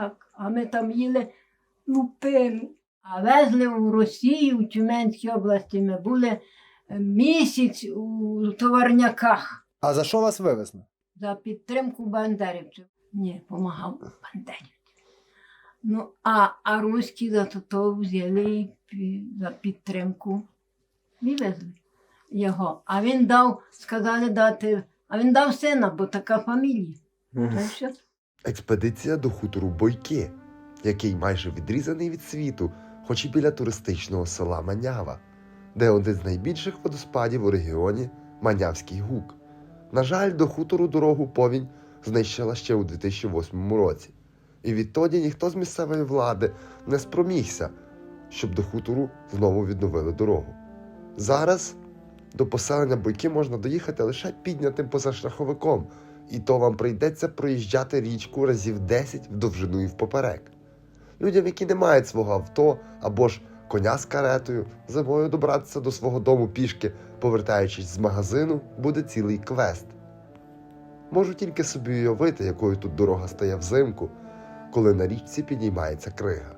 так. А ми там їли лупину. А везли у Росію, в Тюменській області ми були е, місяць у товарняках А за що вас вивезли? за підтримку бандерівців. Ні, допомагав бандерівцям. Ну, а, а руські за то, то взяли і за підтримку вивезли його. А він дав, сказали дати, а він дав сина, бо така фамілія. Та й все. Експедиція до хутору Бойки, який майже відрізаний від світу, хоч і біля туристичного села Манява, де один з найбільших водоспадів у регіоні Манявський гук. На жаль, до хутору дорогу повінь знищила ще у 2008 році. І відтоді ніхто з місцевої влади не спромігся, щоб до хутору знову відновили дорогу. Зараз до поселення бойки можна доїхати лише піднятим позашляховиком, і то вам прийдеться проїжджати річку разів 10 в довжину і впоперек. Людям, які не мають свого авто або ж коня з каретою, зимою добратися до свого дому пішки, повертаючись з магазину, буде цілий квест. Можу тільки собі уявити, якою тут дорога стає взимку, коли на річці підіймається крига.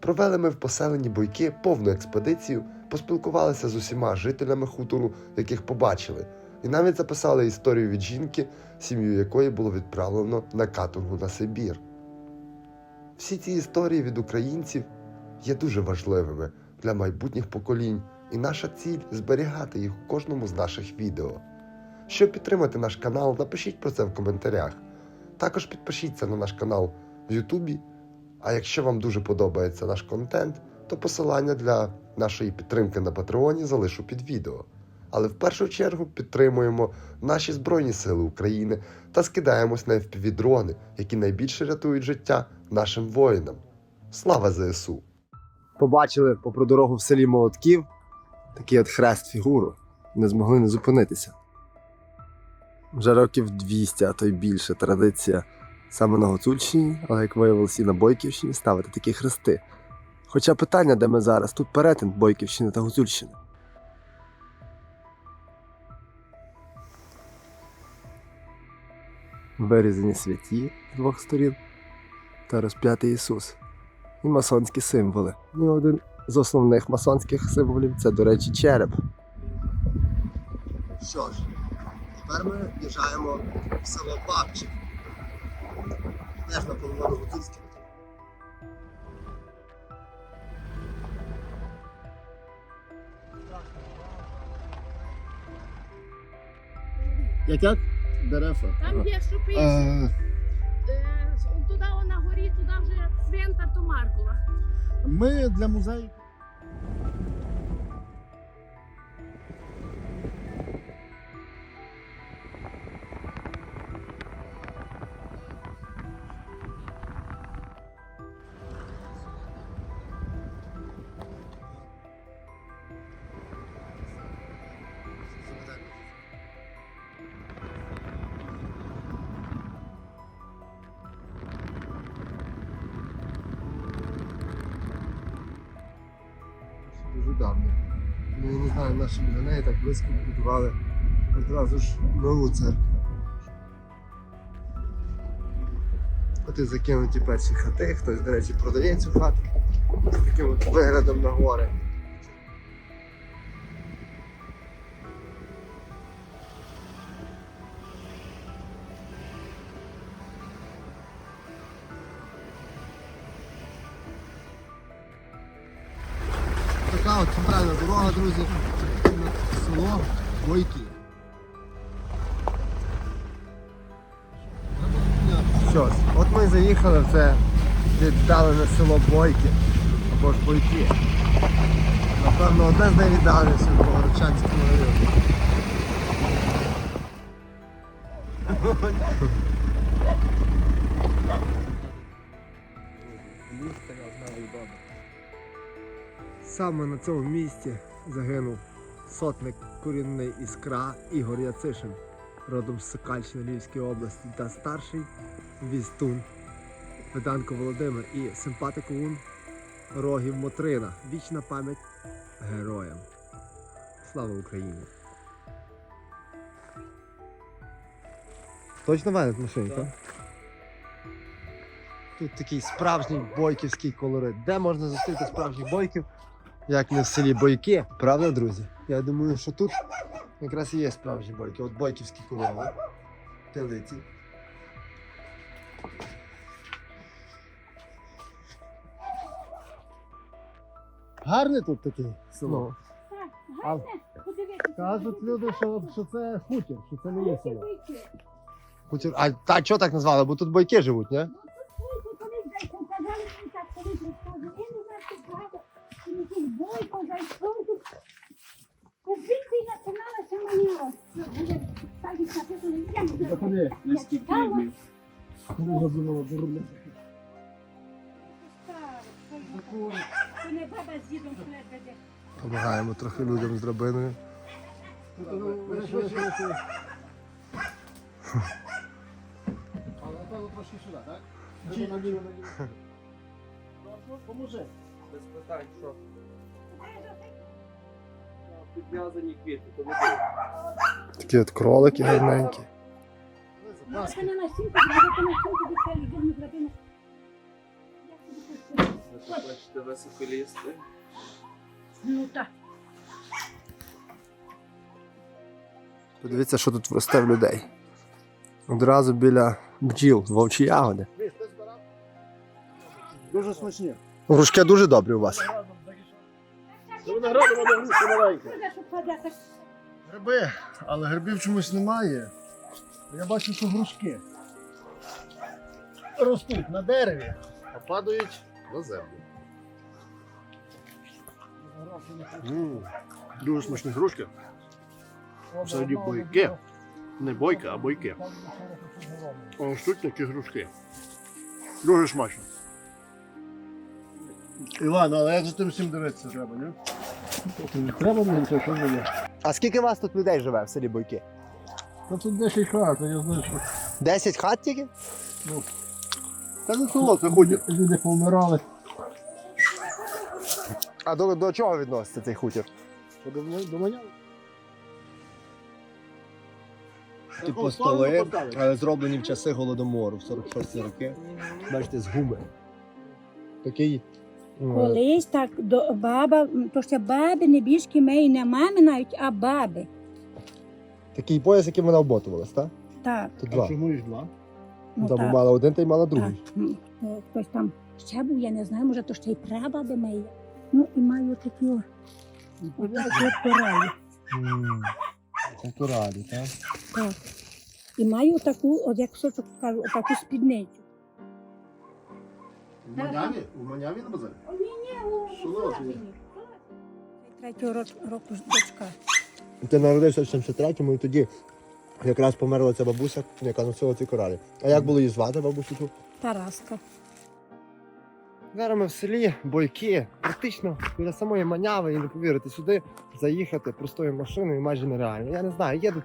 Провели ми в поселенні бойки повну експедицію, поспілкувалися з усіма жителями хутору, яких побачили, і навіть записали історію від жінки, сім'ю якої було відправлено на каторгу на Сибір. Всі ці історії від українців є дуже важливими для майбутніх поколінь, і наша ціль зберігати їх у кожному з наших відео. Щоб підтримати наш канал, напишіть про це в коментарях. Також підпишіться на наш канал в Ютубі. А якщо вам дуже подобається наш контент, то посилання для нашої підтримки на Патреоні залишу під відео. Але в першу чергу підтримуємо наші Збройні Сили України та скидаємось на FPV-дрони, які найбільше рятують життя нашим воїнам. Слава ЗСУ! Побачили попри дорогу в селі Молотків такий от хрест фігуру. Не змогли не зупинитися. Вже років 200, а то й більше традиція саме на Гуцульщині, але як виявилося і на Бойківщині, ставити такі хрести. Хоча питання, де ми зараз, тут перетин Бойківщини та Гуцульщини. Вирізані святі з двох сторін та розп'ятий Ісус і масонські символи. Ну, і один з основних масонських символів це, до речі, череп. Що ж, тепер ми в'їжджаємо в село Бабчик. Теж на половину гуцульське. Як як? Дерефа. Там є пише. Е, туди на горі, туди вже цвинтар до Маркова. Ми для музею. Наші біля неї так близько будували одразу ж нову церкву. От і закинуті перші хати, хтось, до речі, продає цю хату з таким от виглядом на гори. Така от центральна дорога, друзі, село Бойки. Що от ми заїхали в це віддалене село Бойки або ж Бойки. Напевно, одне з найвіддаленіших в Богородчанському районі. Саме на цьому місці загинув сотник корінний іскра Ігор Яцишин, родом з Сокальщини Львівської області, та старший вістун Педанко Володимир і симпатик ОУН Рогів Мотрина. Вічна пам'ять героям. Слава Україні! Точно венет машині, так? тут такий справжній бойківський колорит. Де можна зустріти справжніх бойків, як не в селі Бойки, правда, друзі? Я думаю, що тут якраз і є справжні бойки. От бойківські корови, телиці. Гарне тут таке село. А кажуть люди, що, що це хутір, що це не є село. Хутір. А та чого так назвали? Бо тут бойки живуть, ні? Помагаємо трохи людям з драбиною. Поможи. Без питань, що? Підв'язані квіти, то Такі от кролики гарненькі. Ви хочете високо. Ну так. Подивіться, що тут росте в людей. Одразу біля бджіл, вовчі ягоди. Дуже смачні. Грушки дуже добрі у вас. Винограду маленька. Гриби, але грибів чомусь немає. Я бачу, що грушки ростуть на дереві, а падають на землю. М, Дуже смачні грушки. Середі бойки. Не бойка, а бойки. Ростуть такі грушки. Дуже смачно. Іван, але як за тим всім дивитися треба, ні? Не треба мені те, що не є. А скільки у вас тут людей живе в селі Бойки? Та тут 10 хат, я знаю, що. 10 хат тільки? Та не село, це хутір. Люди повмирали. А до, до чого відноситься цей хутір? До, до мене. Типу столи, але зроблені в часи голодомору в 46 роки. Бачите, з гуми. Такий. Колись так до баба, то ще баби не більшки мої, не мами навіть, а баби. Такий пояс, яким вона обмотувалась, так? Так, Тут А два. чому їх два? ну Там так. мала один, та й мала другий. М, е, Хтось там ще був, я не знаю, може то ще й прабаби мої. Ну і маю такі о, от коралі. М, так? Так. І маю таку, от як сочок кажу, таку спідницю. У Маняві? У Маняві на базарі? Ні, ні, у Солодкий. Третього року, року дочка. Ти народився в 73-му і тоді якраз померла ця бабуся, яка носила ці коралі. А як було її звати бабусю ту? Тараска. Зараз ми в селі Бойки, практично біля самої Маняви, і не повірите, сюди заїхати простою машиною майже нереально. Я не знаю, є тут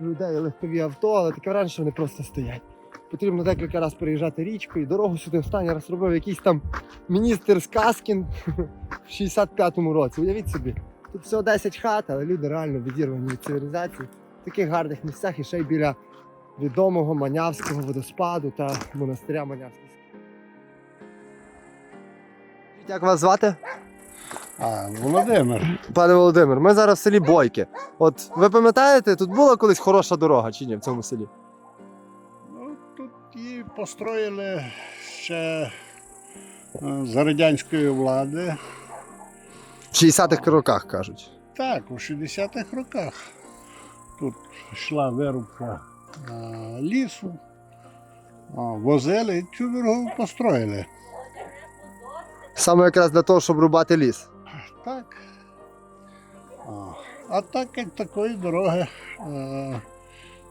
у людей легкові авто, але таке враження, що вони просто стоять. Потрібно декілька разів переїжджати річку і дорогу сюди останній раз робив якийсь там міністр Сказкін в 65-му році. Уявіть собі, тут всього 10 хат, але люди реально відірвані від цивілізації в таких гарних місцях і ще й біля відомого Манявського водоспаду та монастиря Манявський. Як вас звати? А, Володимир. Пане Володимир, ми зараз в селі Бойки. От ви пам'ятаєте, тут була колись хороша дорога чи ні в цьому селі? Її построїли ще е, за радянської влади. В 60-х роках кажуть. Так, у 60-х роках. Тут йшла вирубка е, лісу, возили і цю дорогу построїли. Саме якраз для того, щоб рубати ліс. Так. А, а так як такої дороги е,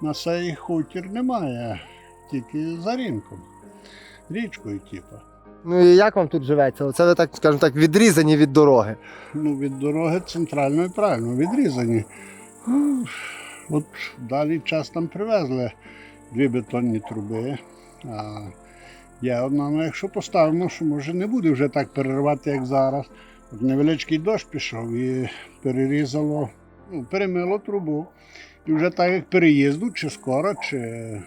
на цей хутір немає, тільки за ринком, річкою, типу. Ну і як вам тут живеться? Оце ви так, скажімо так, відрізані від дороги. Ну, від дороги центральної правильно відрізані. Ну, от далі час там привезли дві бетонні труби. А є одна, ну якщо поставимо, що може не буде вже так переривати, як зараз. От невеличкий дощ пішов і перерізало, ну, перемило трубу. І вже так як переїзду, чи скоро, чи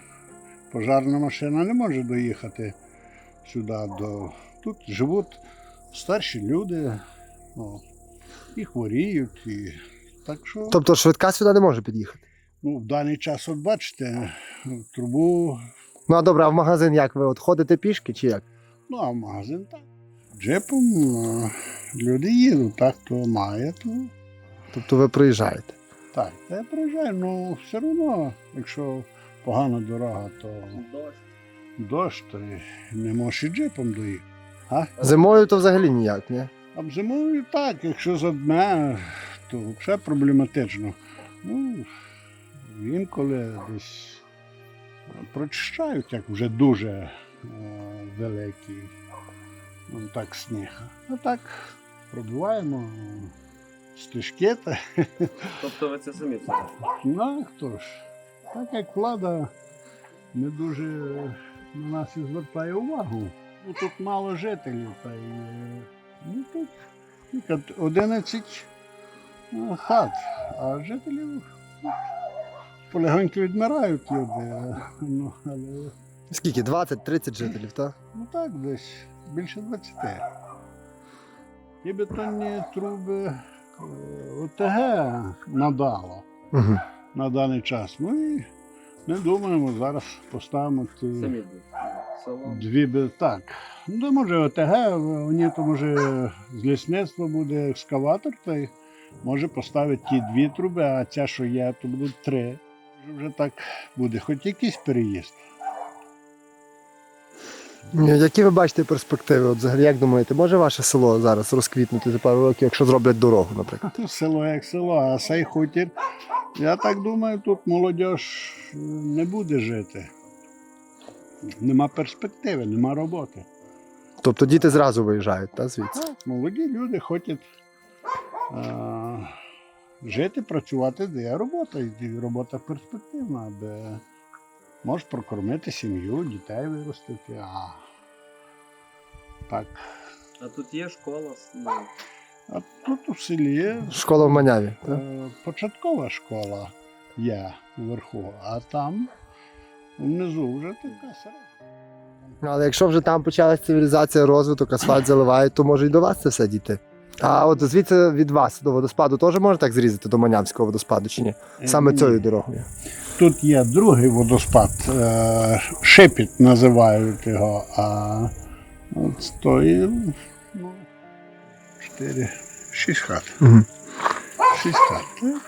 пожарна машина не може доїхати сюди до. Тут живуть старші люди, о, і хворіють. І... Так що Тобто швидка сюди не може під'їхати. ну, в даний час, от бачите, трубу, Ну а добре, а в магазин як ви от ходите пішки чи як? ну а в магазин так. Джипом е, люди їдуть, так, хто має, то Тобто ви приїжджаєте. так. Та я приїжджаю, ну все одно, якщо погана дорога, то Дощ. то не можеш і джипом доїхати. А? Зимою то взагалі ніяк, ні? А зимою так, якщо за дня, то взагалі проблематично. Ну, інколи десь прочищають, як вже дуже е, великий ну, так, сніг. А так пробиваємо стежки. Та, Тобто ви це самі все ну, хто ж? Так як влада не дуже на нас і звертає увагу. Ну, тут мало жителів, та й е, ну, тут тільки 11 е, хат, а жителів ну, полегонько відмирають люди. Ну, але Скільки? 20-30 жителів, так? ну так, десь більше 20. Ті бетонні труби е, ОТГ надало Угу. На даний час. Ми не думаємо, зараз поставимо. Село. дві так. Ну, може ОТГ, вони то може з лісництва буде екскаватор, та й може поставити ті дві труби, а ця, що є, то будуть три. Вже так буде, хоч якийсь переїзд. Які ви бачите перспективи? От взагалі, як думаєте, може ваше село зараз розквітнути за пару років, якщо зроблять дорогу, наприклад? Село як село, а цей хутір. Я так думаю, тут молодь не буде жити. Нема перспективи, нема роботи. Тобто діти зразу виїжджають, та звідси? Так, молоді люди хочуть а, жити, працювати, де є робота. І робота перспективна, де можеш прокормити сім'ю, дітей виростити. А так. А тут є школа. ну, А тут у селі є Школа в Маняві. Так? е, початкова школа є вверху, а там внизу вже така середня. Але якщо вже там почалась цивілізація, розвиток, асфальт заливають, то може і до вас це все діти. А от звідси від вас до водоспаду теж можна так зрізати до Манявського водоспаду чи ні? Саме Е, цією дорогою. Тут є другий водоспад, е, шепіт називають його, а от той, ну, 4, 6 хат. Угу. 6 хат. Так.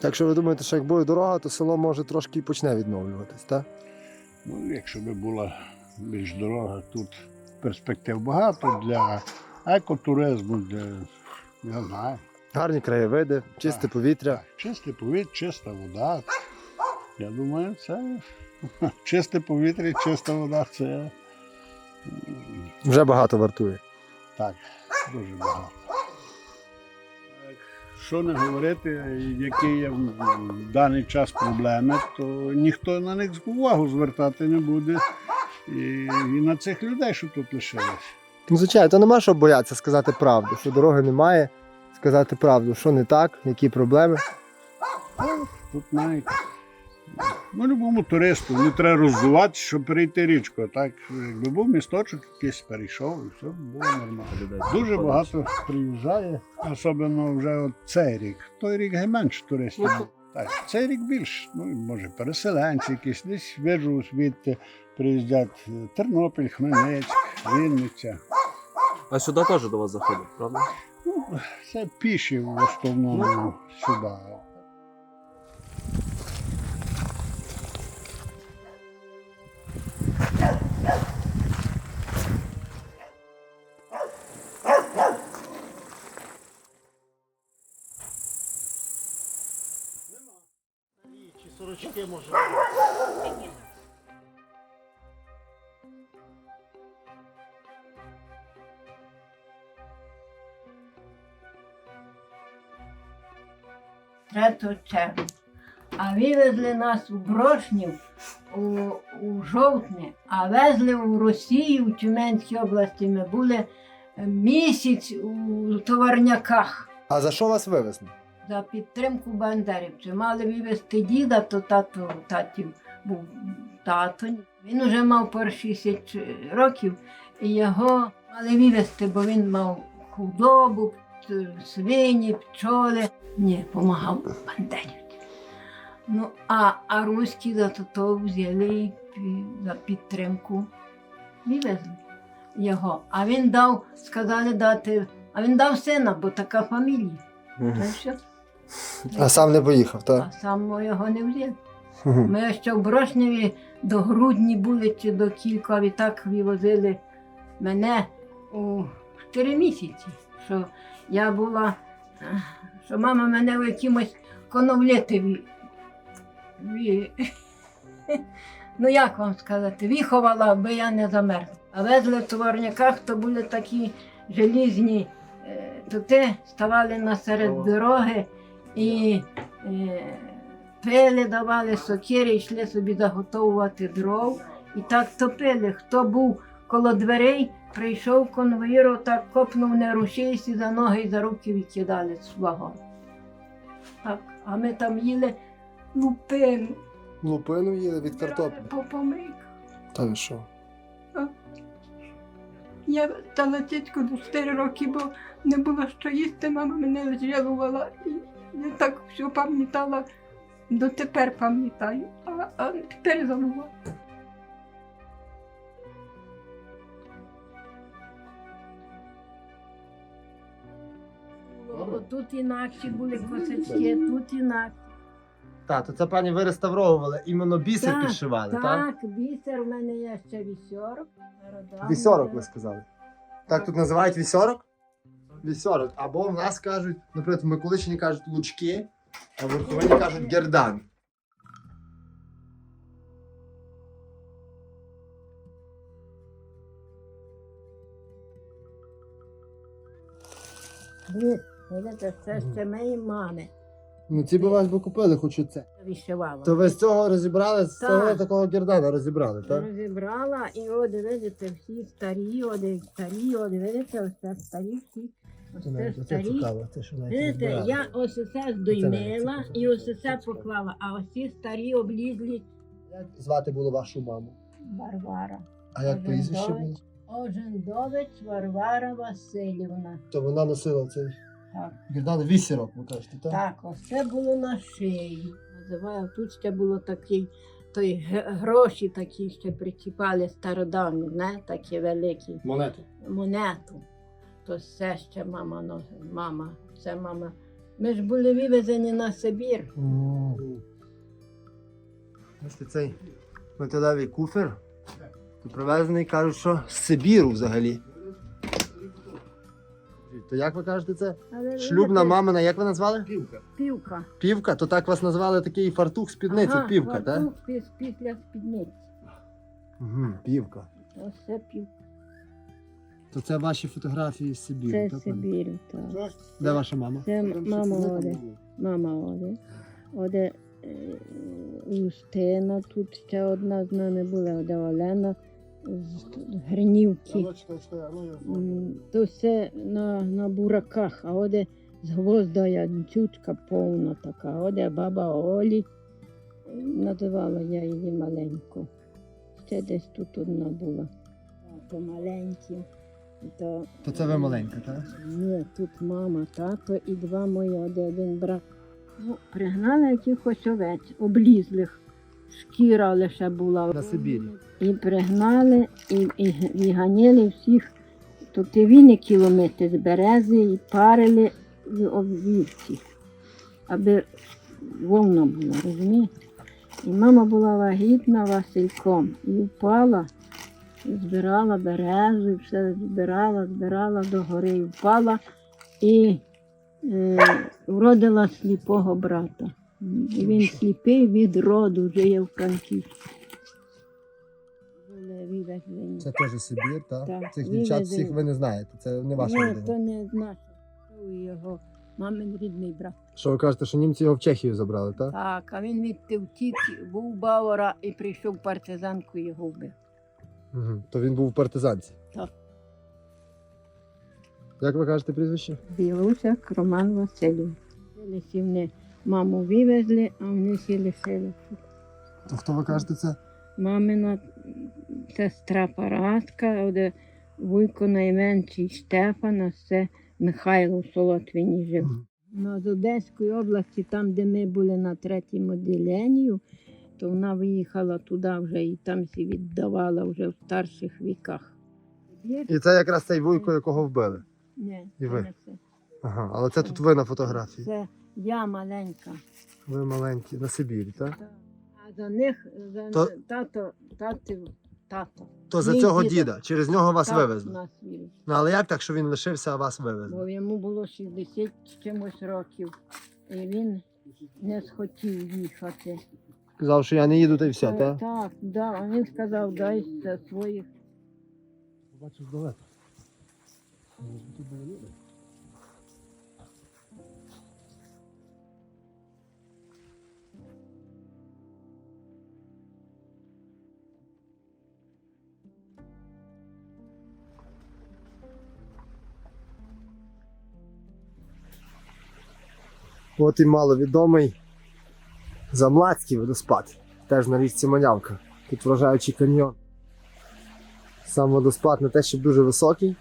Так що ви думаєте, що як буде дорога, то село може трошки і почне відновлюватись, так? Ну, якщо би була більш дорога, тут перспектив багато для екотуризму, для, я знаю. Гарні краєвиди, чисте Так. повітря. Чисте повітря, чиста вода. Я думаю, це чисте повітря, чиста вода це Вже багато вартує. Так, дуже багато. Що не говорити, які є в в даний час проблеми, то ніхто на них увагу звертати не буде. І, і на цих людей, що тут лишилось. Ну, звичайно, то нема що боятися сказати правду, що дороги немає, сказати правду, що не так, які проблеми. Тут навіть ну, любому туристу не треба роздувати, щоб перейти річку. Так, якби був місточок, якийсь перейшов, і все було нормально. Дуже багато приїжджає, особливо вже от цей рік. Той рік менше туристів. Так, цей рік більше. Ну, може, переселенці якісь десь виджу звідти приїздять Тернопіль, Хмельницьк, Вінниця. А сюди теж до вас заходять, правда? Ну, це піші в основному сюди. Червня. А вивезли нас у Брошнів у, у жовтні, а везли у Росію, в Тюменській області. Ми були е, місяць у товарняках А за що вас вивезли? за підтримку бандерівців. Мали вивезти діда, то тато татів був тато. Він уже мав по 60 років, і його мали вивезти, бо він мав худобу, свині, пчоли. Ні, допомагав бандерівці. Ну, а, а руські за то, взяли за підтримку вивезли його. А він дав, сказали дати, а він дав сина, бо така фамілія. А сам не поїхав, так? А сам його не взяли. Ми ще в Брошневі до грудні були чи до кілька, і так вивозили мене у 4 місяці. Що я була, що мама мене в якимось коновлети ві, ві, ну як вам сказати, виховала, аби я не замерзла. А везли в товарняках, то були такі желізні е, тути, ставали насеред дороги і е, пили давали сокири, йшли собі заготовувати дров. І так топили. Хто був коло дверей, прийшов конвоїр, так копнув, не рушився за ноги і за руки викидали з вагон. Так, а ми там їли лупину. Лупину їли від картоплі. По помийках. Та ви що? Я стала тітку до 4 роки, бо не було що їсти, мама мене жалувала. І я так все пам'ятала, дотепер пам'ятаю, а, а тепер забула. Тут інакші були косачки, тут інакші. Так, то це пані ви реставровували, іменно бісер Так, підшивали, так? Так, бісер, у мене є ще вісьорок. Вісьорок, ви сказали. Так тут називають вісьорок? Вісьорок. Або в нас кажуть, наприклад, в Миколичині кажуть лучки, а в Верховині кажуть гердан. Ні, видите, це ще моєї мами Ну ці б вас би купили, хоч це. вишивала. То ви з цього розібрали, з Так. цього такого гердана розібрали, так? Розібрала і от видите, всі старі, от старі, от видите, ось старі всі. Ось це старі. це що навіть Видите, розбирали. я ось це здоймила і ось це поклала, а ось ці старі облізлі Як звати було вашу маму? Варвара. А як прізвище було? Ожендович Варвара Васильівна. То вона носила цей Так. гердан вісірок, ви кажете, так? Так, ось було на шиї. Називаю, тут ще було такий, той г- гроші такі ще причіпали стародавні, не такі великі. Монету. монету. То це ще мама носить. Мама, це мама. Ми ж були вивезені на Сибір. Ось цей металевий куфер. То привезений, кажуть, що з Сибіру взагалі. То як ви кажете це? Але Шлюбна мамина, як ви назвали? Півка. Півка, Півка? то так вас назвали такий фартух спідницю, Ага, півка, так? фартух піс- Після спідниці. Угу, півка. Ось це півка. То це ваші фотографії з Сибіру, Це так? Сибір, так. Де ваша мама? Це м- мама Оля. Мама. Оде е, Юстина, тут ще одна з нами була, оде Олена Гринівки. То все на, на бураках, а оде з гвозда янчучка повна така. Оде баба Олі. Називала я її маленьку. Ще десь тут одна була. То маленькі. То, То це ви маленька, так? ні, тут мама, тато і два мої, оде один брат. Ну, пригнали якихось овець, облізлих. Шкіра лише була. На Сибірі. І пригнали, і, і, і ганяли всіх. Тут і віни кілометри з берези і парили в овівці, аби вовна була, розумієте? І мама була вагітна Васильком і впала, і збирала березу, і все збирала, збирала до гори і впала і е, вродила сліпого брата. І він сліпий від роду, жиє в Франківську. Вивезені. Це теж Сибір, так? Так, Цих дівчат всіх ви не знаєте, це не ваша Ні, родина. то не наш, його мамин рідний брат. Що ви кажете, що німці його в Чехію забрали, так? Так, а він відти втік, був у і прийшов партизанку його вбив. Угу. То він був в партизанці. Так. Як ви кажете прізвище? Білусяк Роман Васильович. Лисівни маму вивезли, а вони всі лишили. То хто ви кажете це? мамина сестра Параска, де вуйко найменший Штефан, а це Михайло Солотвіні жив. Ну, з Одеської області, там, де ми були на третьому відділенні, то вона виїхала туди вже і там всі віддавала вже в старших віках. І це якраз цей вуйко, якого вбили. Ні, І ви? не це. Ага, але це тут ви на фотографії. Це я маленька. Ви маленькі на Сибірі, так? А за них за То- тато, тато, тато. То за Мій цього діда, через нього вас Так вивезли. Нас вивезли. Ну але як так, що він лишився, а вас вивезли? Бо йому було 60 з чимось років, і він не схотів їхати. Казав, що я не їду, та й все, Е, так? Так, да. а він сказав, дай своїх. Побачив далеко. От і маловідомий Замлацький водоспад, теж на річці Манявка. Тут вражаючий каньйон. Сам водоспад не те, щоб дуже високий,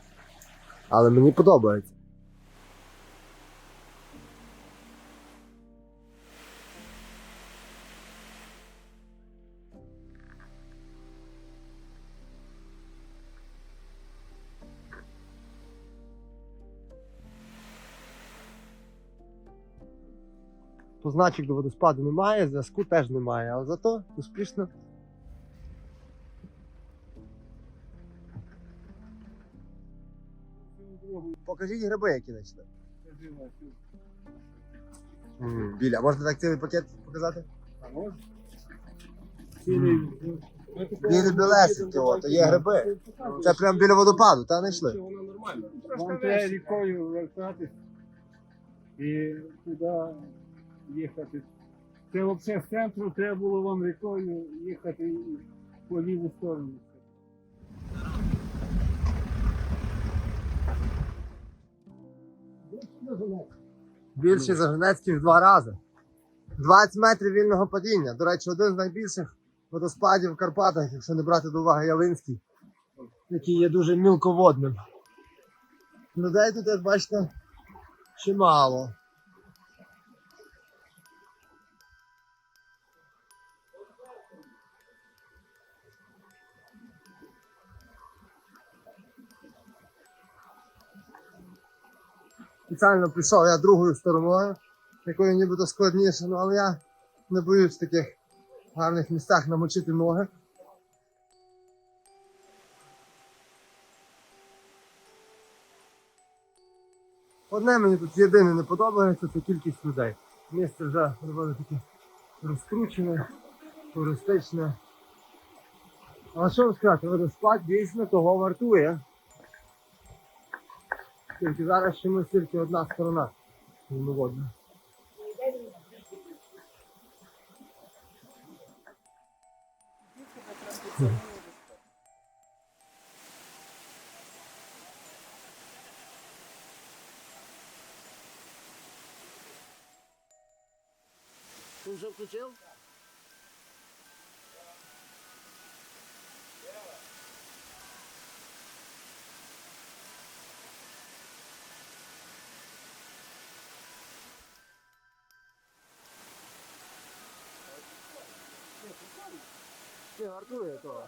але мені подобається. Позначок до водоспаду немає, зв'язку теж немає, але зато успішно Покажіть гриби, які знайшли. Біля, можна так цілий пакет показати? Білі білесики, то є гриби. Це прямо біля водопаду, та знайшли. Вам треба рікою вертатись і туди їхати. Це взагалі з центру треба було вам рікою їхати по ліву сторону. Більший за Гринецький в два рази. 20 метрів вільного падіння. До речі, один з найбільших водоспадів в Карпатах, якщо не брати до уваги Ялинський, який є дуже мілководним. Людей тут, як бачите, чимало. Спеціально пішов я другою стороною, якою нібито складніше, ну але я не боюсь в таких гарних місцях намочити ноги. Одне мені тут єдине не подобається, це кількість людей. Місце вже доволі таке розкручене, туристичне. Але що вам сказати, водоспад дійсно того вартує. Тільки зараз чомусь тільки одна сторона мимоводна. Ти вже включив? Ти вартує того.